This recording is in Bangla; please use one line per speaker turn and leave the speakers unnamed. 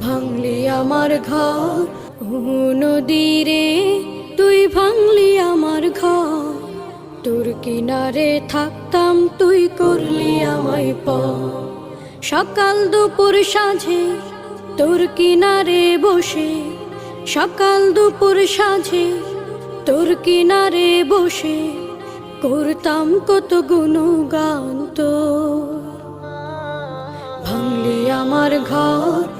ভাঙলি আমার ঘর ও নদীরে তুই ভাঙলি আমার ঘর তোর কিনারে থাকতাম, তুই করলি আমায় প। সকাল দুপুর সাঁঝে, তোর কিনারে বসে। সকাল দুপুর সাঁঝে, তোর কিনারে বসে। করতাম কত গুণগান তো ভাঙলি আমার ঘর